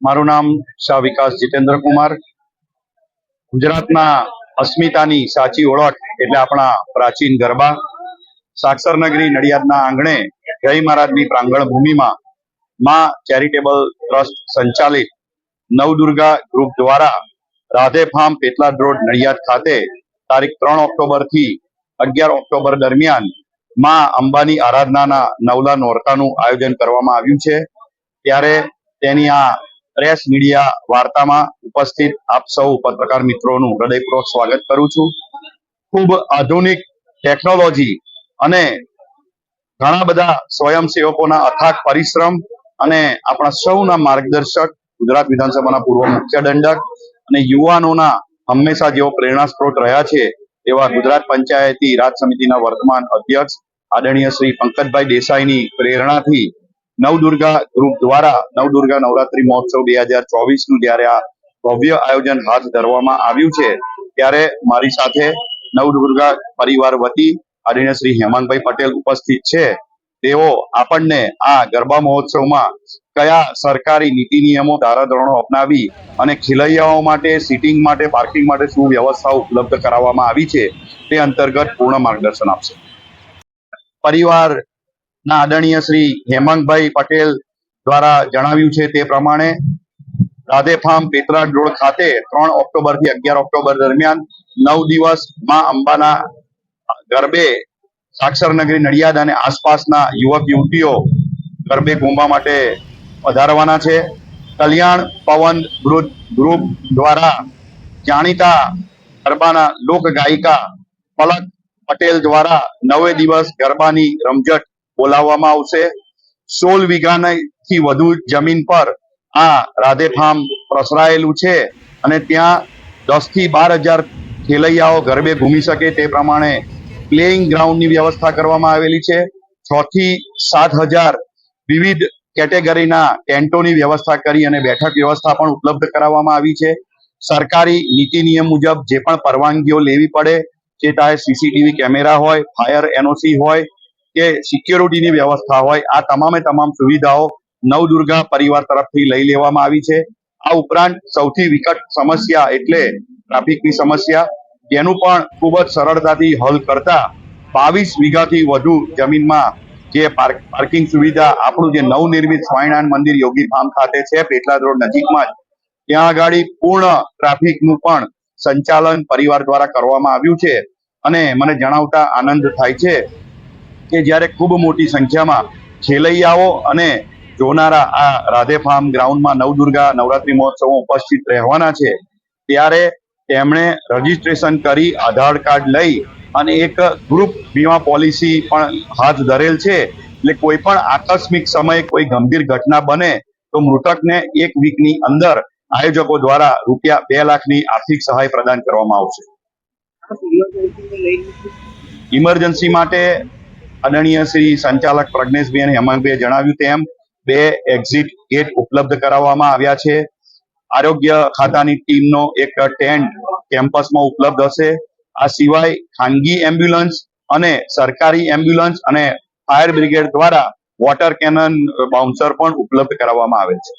મારું નામ શાહ વિકાસ જીતેન્દ્ર કુમાર. ગુજરાતના અસ્મિતાની સાચી ઓળખ એટલે આપણા પ્રાચીન ગરબા. સાક્ષર નગરી નડિયાદના આંગણે જય મહારાજની પ્રાંગણ ભૂમિમાં માં ચેરિટેબલ ટ્રસ્ટ સંચાલિત નવદુર્ગા ગ્રુપ દ્વારા રાધે ફાર્મ પેટલાદ રોડ નડિયાદ ખાતે તારીખ ત્રણ ઓક્ટોબરથી અગિયાર ઓક્ટોબર દરમિયાનમાં અંબાની આરાધનાના નવલા નોરતાનું આયોજન કરવામાં આવ્યું છે. ત્યારે તેની આ પ્રેસ મીડિયા વાર્તામાં ઉપસ્થિત આપ સૌ પત્રકાર મિત્રોનું હૃદયપૂર્વક સ્વાગત કરું છું. ખૂબ આધુનિક ટેકનોલોજી અને ઘણા બધા સ્વયંસેવકોના અથાગ પરિશ્રમ અને આપણા સૌના માર્ગદર્શક ગુજરાત વિધાનસભાના પૂર્વ મુખ્ય દંડક અને યુવાનોના હંમેશા જેઓ પ્રેરણા સ્ત્રોત રહ્યા છે એવા ગુજરાત પંચાયતી રાજ સમિતિના વર્તમાન અધ્યક્ષ આદરણીય શ્રી પંકજભાઈ દેસાઈની પ્રેરણાથી નવદુર્ગા ગ્રુપ દ્વારા નવદુર્ગા નવરાત્રી મહોત્સવ બે હજાર ચોવીસનું જયારે આ ભવ્ય આયોજન હાથ ધરવામાં આવ્યું છે, ત્યારે મારી સાથે નવદુર્ગા પરિવાર વતી આદરણીય શ્રી હેમંતભાઈ પટેલ ઉપસ્થિત છે. તેઓ આપણને આ ગરબા મહોત્સવમાં કયા સરકારી નીતિ નિયમો, ધારાધોરણો અપનાવી અને ખેલૈયાઓ માટે, સીટિંગ માટે, પાર્કિંગ માટે શું વ્યવસ્થા ઉપલબ્ધ કરાવવામાં આવી છે, તે અંતર્ગત પૂર્ણ માર્ગદર્શન આપશે. પરિવારના આદરણીય શ્રી હેમાંગભાઈ પટેલ દ્વારા જણાવ્યું છે તે પ્રમાણે રાધે ફાર્મ પેતરાડ રોડ ખાતે ત્રણ ઓક્ટોબરથી અગિયાર ઓક્ટોબર દરમિયાન નવ દિવસમાં અંબાના ગરબે સાક્ષર નડિયાદ અને આસપાસના યુવક યુવતીઓ ગરબે ઘૂમવા માટે વધારવાના છે. કલ્યાણ પવન ગ્રુપ દ્વારા જાણીતા ગરબાના લોક ગાયિકા પલક પટેલ દ્વારા નવે દિવસ ગરબાની રમઝટ બોલાવવામાં આવશે. સોળ વીઘાથી વધુ જમીન પર આ રાધે ફાર્મ પ્રસરાયેલું છે અને ત્યાં દસથી બાર હજાર ખેલૈયાઓ ગરબે ઘૂમી શકે તે પ્રમાણે પ્લેઇંગ ગ્રાઉન્ડની વ્યવસ્થા કરવામાં આવેલી છે. છ થી સાત હજાર વિવિધ કેટેગરીના ટેન્ટોની વ્યવસ્થા કરી અને બેઠક વ્યવસ્થા પણ ઉપલબ્ધ કરાવવામાં આવી છે. સરકારી નીતિ નિયમ મુજબ જે પણ પરવાનગીઓ લેવી પડે, જે ચાહે સીસીટીવી કેમેરા હોય, ફાયર એનઓસી હોય કે સિક્યોરિટીની વ્યવસ્થા હોય, આ તમામે તમામ સુવિધાઓ નવદુર્ગા પરિવાર તરફથી લઈ લેવામાં આવી છે. આ ઉપરાંત સૌથી વિકટ સમસ્યા એટલે ટ્રાફિકની સમસ્યા, જેનું પણ ખૂબ જ સરળતાથી હલ કરતા બાવીસ વીઘાથી વધુ જમીનમાં જે પાર્કિંગ સુવિધા આપણું જે નવનિર્મિત સ્વામિનારાયણ મંદિર યોગી ફાર્મ ખાતે છે પેટલાદ રોડ નજીકમાં જ, ત્યાં આગળ પૂર્ણ ટ્રાફિકનું પણ સંચાલન પરિવાર દ્વારા કરવામાં આવ્યું છે. અને મને જણાવતા આનંદ થાય છે કે જ્યારે ખૂબ મોટી સંખ્યામાં ખેલૈયાઓ અને જોનારા આ રાધે ફાર્મ ગ્રાઉન્ડમાં નવદુર્ગા નવરાત્રી મહોત્સવમાં ઉપસ્થિત રહેવાના છે ત્યારે તેમણે રજીસ્ટ્રેશન કરી આધાર કાર્ડ લઈ અને એક ગ્રુપ વીમા પોલિસી પણ હાથ ધરેલ છે. એટલે કોઈ પણ આકસ્મિક સમયે કોઈ ગંભીર ઘટના બને તો મૃતકને એક વીકની અંદર આયોજકો દ્વારા રૂપિયા બે લાખની આર્થિક સહાય પ્રદાન કરવામાં આવશે. ઇમરજન્સી માટે આદરણીય શ્રી સંચાલક પ્રજ્ઞેશભાઈ હેમાંગભાઈએ જણાવ્યું તેમ બે એક્ઝિટ ગેટ ઉપલબ્ધ કરાવવામાં આવ્યા છે. આરોગ્ય ખાતાની ટીમનો એક ટેન્ટ કેમ્પસમાં ઉપલબ્ધ હશે. આ સિવાય ખાનગી એમ્બ્યુલન્સ અને સરકારી એમ્બ્યુલન્સ અને ફાયર બ્રિગેડ દ્વારા વોટર કેનન બાઉન્સર પણ ઉપલબ્ધ કરાવવામાં આવે છે.